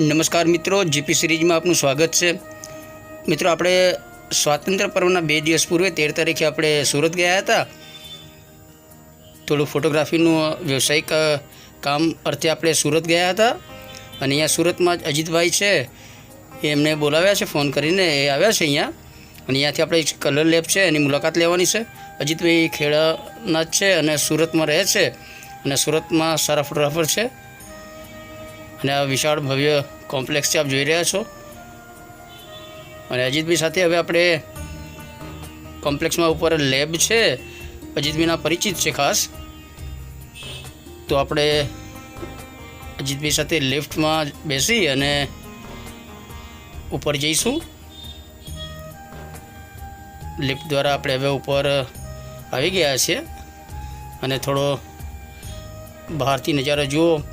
નમસ્કાર મિત્રો જીપી સિરીઝમાં આપનું સ્વાગત છે. મિત્રો, આપણે સ્વાતંત્ર્ય પર્વના બે દિવસ પૂર્વે તેર તારીખે આપણે સુરત ગયા હતા. થોડું ફોટોગ્રાફીનું વ્યવસાયિક કામ અર્થે આપણે સુરત ગયા હતા. અને અહીંયા સુરતમાં જ અજીતભાઈ છે. એમને બોલાવ્યા છે, ફોન કરીને એ આવ્યા છે અહીંયા. અને અહીંયાથી આપણે કલર લેબ છે, એની મુલાકાત લેવાની છે. અજીતભાઈ ખેડાના જ છે અને સુરતમાં રહે છે. અને સુરતમાં સારા ફોટોગ્રાફર છે. અને આ વિશાળ ભવ્ય કોમ્પ્લેક્સ છે, આપ જોઈ રહ્યા છો. અને અજીતભાઈ સાથે હવે આપણે કોમ્પ્લેક્સમાં ઉપર લેબ છે. અજીતભાઈના પરિચિત છે ખાસ. તો આપણે અજીતભાઈ સાથે લિફ્ટમાં બેસી અને ઉપર જઈશું. લિફ્ટ દ્વારા આપણે હવે ઉપર આવી ગયા છીએ. અને થોડો બહારથી નજારો જુઓ.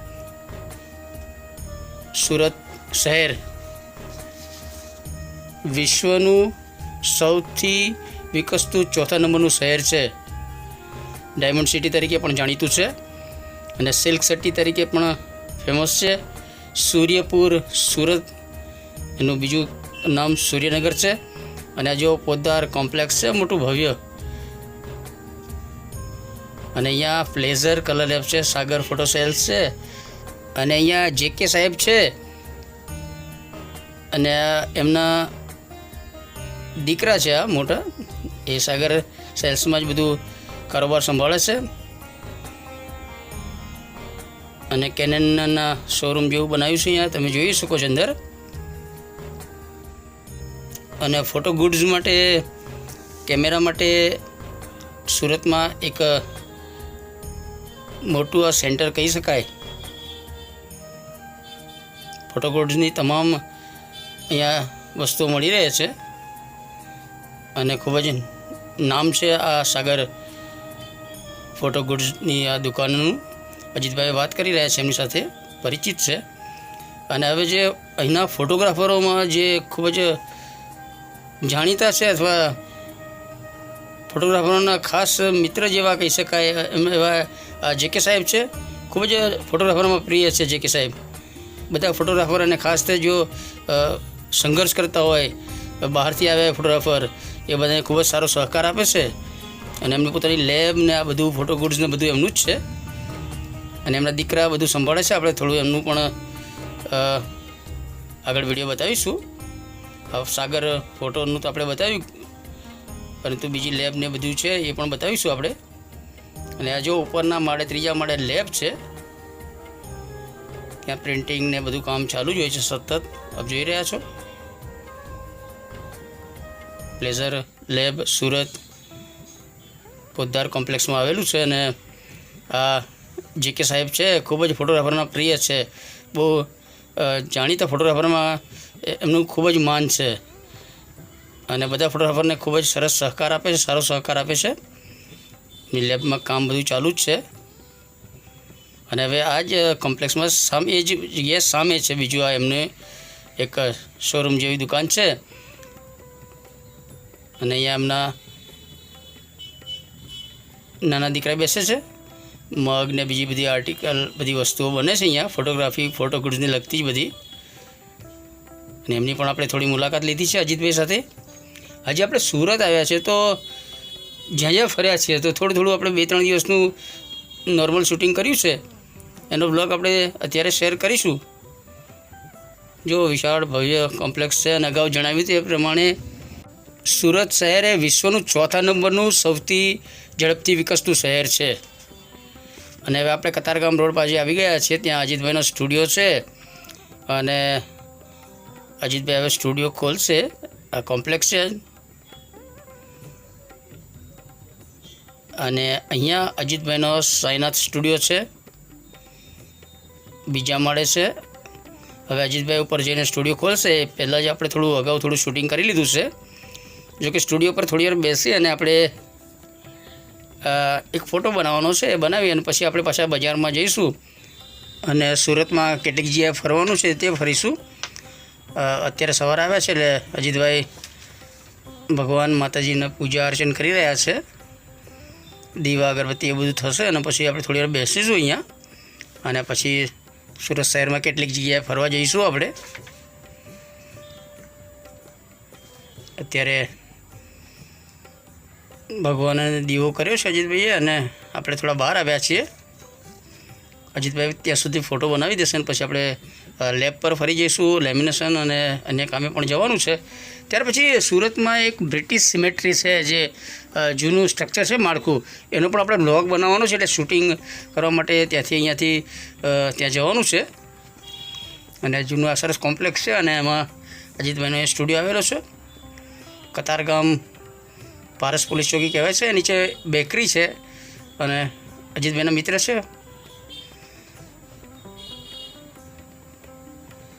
સુરત શહેર. વિશ્વનું સૌથી વિકસતું ચોથા નંબરનું શહેર છે. ડાયમંડ સિટી તરીકે પણ જાણીતું છે અને સિલ્ક સિટી તરીકે પણ ફેમસ છે. સૂર્યપુર સુરત એનું બીજું નામ સૂર્યનગર છે અને આ જો પોદાર કોમ્પ્લેક્સ છે, મોટું ભવ્ય. અને અહીંયા પ્લેઝર કલર લેબ છે, સાગર ફોટો સેલ્સ છે અને અહીંયા જે કે સાહેબ છે. અને એમના દીકરા છે આ મોટા. એ સાગર સેલ્સમાં જ બધું કારોબાર સંભાળે છે. અને કેનનના શોરૂમ જેવું બનાવ્યું છે અહીંયા. તમે જોઈ શકો છો અંદર. અને ફોટો ગુડ્સ માટે કેમેરા માટે સુરતમાં એક મોટું આ સેન્ટર કહી શકાય. ફોટોગ્રાફ્સની તમામ અહીંયા વસ્તુઓ મળી રહે છે. અને ખૂબ જ નામ છે આ સાગર ફોટો ગુડ્સની આ દુકાનનું. અજીતભાઈ વાત કરી રહ્યા છે, એમની સાથે પરિચિત છે. અને હવે જે અહીંના ફોટોગ્રાફરોમાં જે ખૂબ જ જાણીતા છે અથવા ફોટોગ્રાફરોના ખાસ મિત્ર જેવા કહી શકાય, એમ એવા જે કે સાહેબ છે. ખૂબ જ ફોટોગ્રાફરોમાં પ્રિય છે જે કે સાહેબ. બધા ફોટોગ્રાફર અને ખાસ તે જો સંઘર્ષ કરતા હોય, બહારથી આવ્યા ફોટોગ્રાફર, એ બધાને ખૂબ જ સારો સહકાર આપે છે. અને એમની પોતાની લેબ ને આ બધું ફોટો ગુડ્સ ને બધું એમનું જ છે. અને એમના દીકરા બધું સંભાળે છે. આપણે થોડું એમનું પણ આગળ વીડિયો બતાવીશું. સાગર ફોટોનું તો આપણે બતાવ્યું, પરંતુ બીજી લેબ ને બધું છે એ પણ બતાવીશું આપણે. અને આ જો ઉપરના માળે, ત્રીજા માળે લેબ છે ત્યાં પ્રિન્ટિંગ ને બધું કામ ચાલુ જ હોય છે સતત. આપ જોઈ રહ્યા છો? પ્લેઝર લેબ સુરત પોદ્દાર કોમ્પ્લેક્સમાં આવેલું છે અને આ જે કે સાહેબ છે, ખૂબ જ ફોટોગ્રાફરના પ્રિય છે. બહુ જાણીતા ફોટોગ્રાફરમાં એમનું ખૂબ જ માન છે. અને બધા ફોટોગ્રાફરને ખૂબ જ સરસ સહકાર આપે છે, સારો સહકાર આપે છે. લેબમાં કામ બધું ચાલુ જ છે. અને હવે આ જ કોમ્પ્લેક્સમાં સામે એ જ જગ્યાએ સામે છે બીજું આ એમને એક શોરૂમ જેવી દુકાન છે. અને અહીંયા એમના નાના દીકરા બેસે છે. મગ ને બીજી બધી આર્ટિકલ બધી વસ્તુઓ બને છે અહીંયા. ફોટોગ્રાફી ફોટો લગતી જ બધી. અને એમની પણ આપણે થોડી મુલાકાત લીધી છે અજીતભાઈ સાથે. હજી આપણે સુરત આવ્યા છે તો જ્યાં જ્યાં ફર્યા છીએ તો થોડું થોડું આપણે બે ત્રણ દિવસનું નોર્મલ શૂટિંગ કર્યું છે. એનો બ્લોગ આપણે અત્યારે શેર કરીશું. જો વિશાળ ભવ્ય કોમ્પ્લેક્સ છે અને અગાઉ જણાવ્યું તે પ્રમાણે સુરત શહેર એ વિશ્વનું ચોથા નંબરનું સૌથી ઝડપથી વિકસતું શહેર છે. અને હવે આપણે કતારગામ રોડ પાસે આવી ગયા છીએ, ત્યાં અજીતભાઈનો સ્ટુડિયો છે. અને અજીતભાઈ હવે સ્ટુડિયો ખોલશે. આ કોમ્પ્લેક્સ છે. અને અહીંયા અજીતભાઈનો સાઈનાથ સ્ટુડિયો છે. બીજા માળે છે. હવે અજીતભાઈ ઉપર જઈને સ્ટુડિયો ખોલશે. એ પહેલાં જ આપણે થોડું અગાઉ થોડું શૂટિંગ કરી લીધું છે. જો કે સ્ટુડિયો પર થોડી વાર બેસી અને આપણે એક ફોટો બનાવવાનો છે. એ બનાવી અને પછી આપણે પાછા બજારમાં જઈશું. અને સુરતમાં કેટલીક જગ્યાએ ફરવાનું છે તે ફરીશું. અત્યારે સવારે આવ્યા છે એટલે અજીતભાઈ ભગવાન માતાજીને પૂજા અર્ચન કરી રહ્યા છે. દીવા, અગરબત્તી એ બધું થશે અને પછી આપણે થોડી વાર બેસીશું અહીંયા. અને પછી સુરત શહેરમાં કેટલીક જગ્યાએ ફરવા જઈશું આપણે. અત્યારે ભગવાને દીવો કર્યો છે અજીતભાઈએ અને આપણે થોડા બહાર આવ્યા છીએ. અજીતભાઈ ત્યાં સુધી ફોટો બનાવી દેશે અને પછી આપણે લેબ પર ફરી જઈશું લેમિનેશન અને અન્ય કામે પણ જવાનું છે. ત્યાર પછી સુરતમાં એક બ્રિટિશ સિમેટ્રી છે, જે જૂનું સ્ટ્રક્ચર છે માળખું. એનો પણ આપણે બ્લોગ બનાવવાનો છે, એટલે શૂટિંગ કરવા માટે ત્યાંથી અહીંયાથી ત્યાં જવાનું છે. અને જૂનું આ સરસ કોમ્પ્લેક્સ છે અને એમાં અજીતભાઈનો એ સ્ટુડિયો આવેલો છે. કતારગામ પારસ પોલીસ ચોકી કહેવાય છે, નીચે બેકરી છે. અને અજીતભાઈના મિત્ર છે.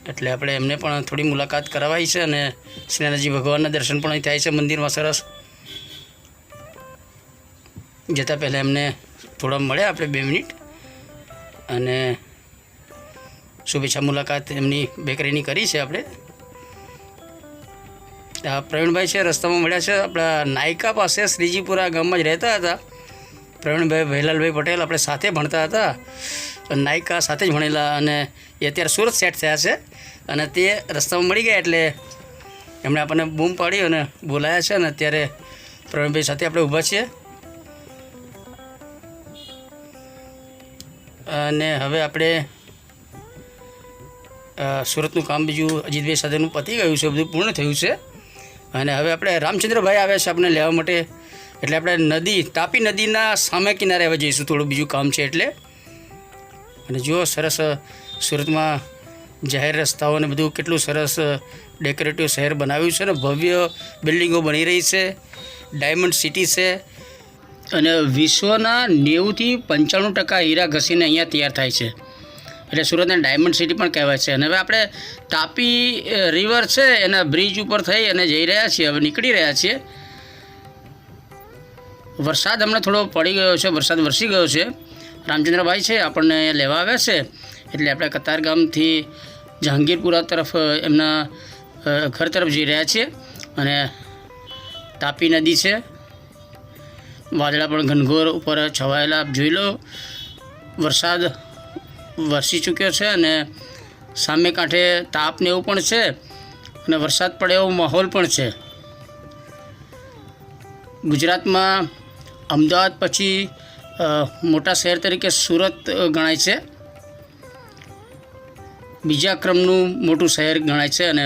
એટલે આપણે એમને પણ થોડી મુલાકાત કરાવાઈ છે અને શ્રીનાથજી ભગવાનના દર્શન પણ થાય છે મંદિરમાં સરસ. જતાં પહેલાં એમને થોડા મળ્યા આપણે બે મિનિટ. અને શુભેચ્છા મુલાકાત એમની બેકરીની કરી છે આપણે. આ પ્રવીણભાઈ છે, રસ્તામાં મળ્યા છે. આપણા નાયકા પાસે શ્રીજીપુરા ગામમાં જ રહેતા હતા. પ્રવીણભાઈ ભૈલાલભાઈ પટેલ આપણે સાથે ભણતા હતા. નાયકા સાથે જ ભણેલા અને એ અત્યારે સુરત સેટ થયા છે. અને તે રસ્તામાં મળી ગયા એટલે એમણે આપણને બૂમ પાડી અને બોલાયા છે અને અત્યારે પ્રવીણભાઈ સાથે આપણે ઊભા છીએ. અને હવે આપણે સુરતનું કામ બીજું અજીતભાઈ સાથેનું પતી ગયું છે, બધું પૂર્ણ થયું છે. અને હવે આપણે રામચંદ્રભાઈ આવ્યા છે આપણે લેવા માટે. એટલે આપણે નદી, તાપી નદીના સામે કિનારે હવે જઈશું, થોડું બીજું કામ છે એટલે. અને જુઓ સરસ સુરતમાં જાહેર રસ્તાઓ અને બધું કેટલું સરસ ડેકોરેટિવ શહેર બનાવ્યું છે ને ભવ્ય બિલ્ડિંગો બની રહી છે. ડાયમંડ સિટી છે. અને વિશ્વના નેવુંથી પંચાણું ટકા હીરા ઘસીને અહીંયા તૈયાર થાય છે. એટલે સુરતને ડાયમંડ સિટી પણ કહેવાય છે. અને હવે આપણે તાપી રિવર છે એના બ્રિજ ઉપર થઈ અને જઈ રહ્યા છીએ. હવે નીકળી રહ્યા છીએ. વરસાદ હમણાં થોડો પડી ગયો છે, વરસાદ વરસી ગયો છે. રામચંદ્રભાઈ છે, આપણને લેવા આવ્યા છે. એટલે આપણે કતારગામથી જહાંગીરપુરા તરફ એમના ઘર તરફ જઈ રહ્યા છીએ અને તાપી નદી છે. વાદળા પણ ઘનઘોર ઉપર છવાયેલા. જોઈ લો, વરસાદ વરસી ચૂક્યો છે અને સામે કાંઠે તાપ ને એવું પણ છે અને વરસાદ પડે એવો માહોલ પણ છે. ગુજરાતમાં અમદાવાદ પછી મોટા શહેર તરીકે સુરત ગણાય છે. બીજા ક્રમનું મોટું શહેર ગણાય છે અને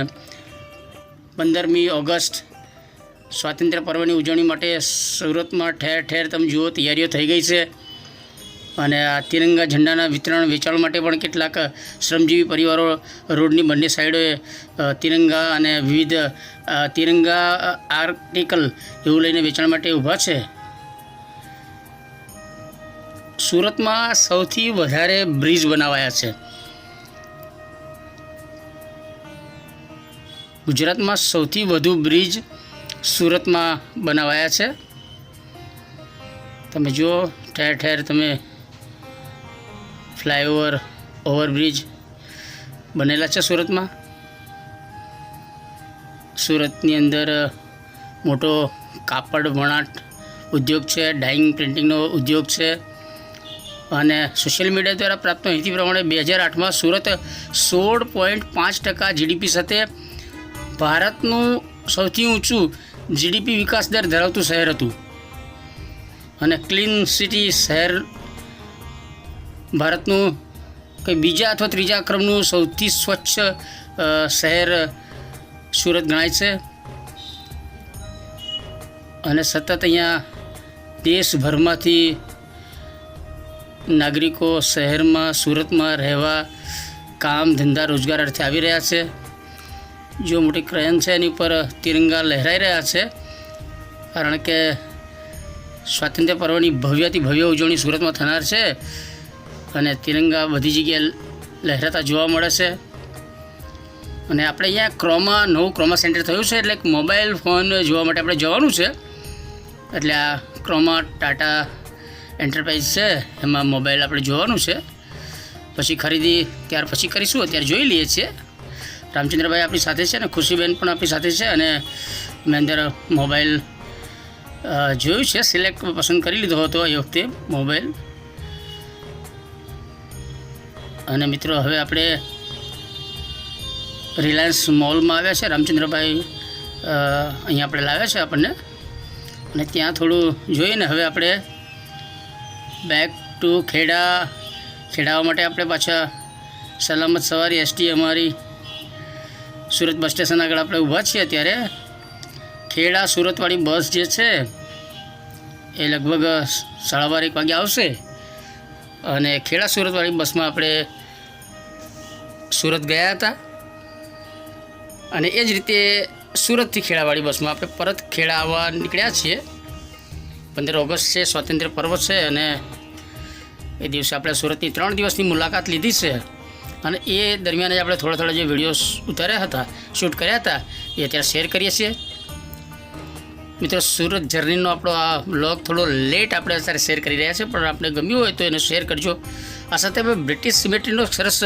પંદરમી ઓગસ્ટ સ્વાતંત્ર્ય પર્વની ઉજવણી માટે સુરતમાં ઠેર ઠેર તમે જુઓ તૈયારીઓ થઈ ગઈ છે. અને આ તિરંગા ઝંડાના વિતરણ વેચાણ માટે પણ કેટલાક શ્રમજીવી પરિવારો રોડની બંને સાઈડોએ તિરંગા અને વિવિધ તિરંગા આર્ટિકલ એવું લઈને વેચાણ માટે ઊભા છે. સુરતમાં સૌથી વધારે બ્રિજ બનાવાયા છે. ગુજરાતમાં સૌથી વધુ બ્રિજ સુરતમાં બનાવાયા છે. તમે જુઓ, ઠેર ઠેર તમે ફ્લાયઓવર, ઓવરબ્રિજ બનેલા છે સુરતમાં. સુરતની અંદર મોટો કાપડ વણાટ ઉદ્યોગ છે, ડાઇંગ પ્રિન્ટિંગનો ઉદ્યોગ છે અને સોશિયલ મીડિયા દ્વારા પ્રાપ્ત માહિતી પ્રમાણે બે હજાર આઠમાં સુરત સોળ પોઈન્ટ પાંચ ટકા જીડીપી સાથે ભારતનું સૌથી ઊંચું જીડીપી વિકાસ દર ધરાવતું શહેર હતું. અને ક્લીન સિટી શહેર ભારતનું કંઈ બીજા અથવા ત્રીજા ક્રમનું સૌથી સ્વચ્છ શહેર સુરત ગણાય છે. અને સતત અહીંયા દેશભરમાંથી નાગરિકો શહેરમાં, સુરતમાં રહેવા, કામ ધંધા રોજગાર અર્થે આવી રહ્યા છે. જો મોટી ક્રેન છે, એની ઉપર તિરંગા લહેરાઈ રહ્યા છે. કારણ કે સ્વાતંત્ર્ય પર્વની ભવ્યથી ભવ્ય ઉજવણી સુરતમાં થનાર છે અને તિરંગા બધી જગ્યાએ લહેરાતા જોવા મળે છે. અને આપણે અહીંયા ક્રોમા, નવું ક્રોમા સેન્ટર થયું છે, એટલે એક મોબાઈલ ફોન જોવા માટે આપણે જવાનું છે. એટલે આ ક્રોમા ટાટા એન્ટરપ્રાઇઝ છે, એમાં મોબાઈલ આપણે જોવાનું છે. પછી ખરીદી, ત્યાર પછી કરીશું, અત્યારે જોઈ લઈએ છીએ. રામચંદ્રભાઈ આપણી સાથે છે અને ખુશીબેન પણ આપણી સાથે છે અને મેં અંદર મોબાઈલ જોયું છે, સિલેક્ટ પસંદ કરી લીધો હતો એ વખતે મોબાઈલ. અને મિત્રો, હવે આપણે રિલાયન્સ મોલમાં આવ્યા છે, રામચંદ્રભાઈ અહીંયા આપણે લાવ્યા છે આપણને. અને ત્યાં થોડું જોઈને હવે આપણે બેક ટુ ખેડા, ખેડાવા માટે આપણે પાછા સલામત સવારી એસટી અમારી સુરત બસ સ્ટેશન આગળ આપણે ઊભા છીએ અત્યારે. ખેડા સુરતવાળી બસ જે છે, એ લગભગ સાડા બાર, એક વાગે આવશે. અને ખેડા સુરતવાળી બસમાં આપણે સુરત ગયા હતા. અને એ જ રીતે સુરતથી ખેડાવાળી બસમાં આપણે પરત ખેડા આવવા નીકળ્યા છીએ. પંદર ઓગસ્ટ છે, સ્વાતંત્ર્ય પર્વ છે અને એ દિવસે આપણે સુરતની ત્રણ દિવસની મુલાકાત લીધી છે. અને એ દરમિયાન આપણે થોડા થોડા જે વિડીયોઝ ઉતાર્યા હતા, શૂટ કર્યા હતા, એ અત્યારે શેર કરીએ છીએ. મિત્રો, સુરત જર્નીનો આપણો આ બ્લોગ થોડો લેટ આપણે અત્યારે શેર કરી રહ્યા છે પણ આપણે ગમ્યું હોય તો એને શેર કરજો. આ સાથે અમે બ્રિટિશ સિમેટ્રીનો સરસ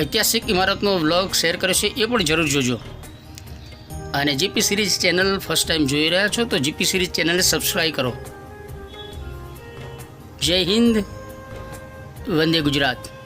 ઐતિહાસિક ઇમારતનો બ્લોગ શેર કર્યો છે, એ પણ જરૂર જોજો. અને GP series channel first time જોઈ રહ્યા છો, તો જીપી સિરીઝ ચેનલને સબસ્ક્રાઈબ કરો. જય હિન્દ, વંદે ગુજરાત.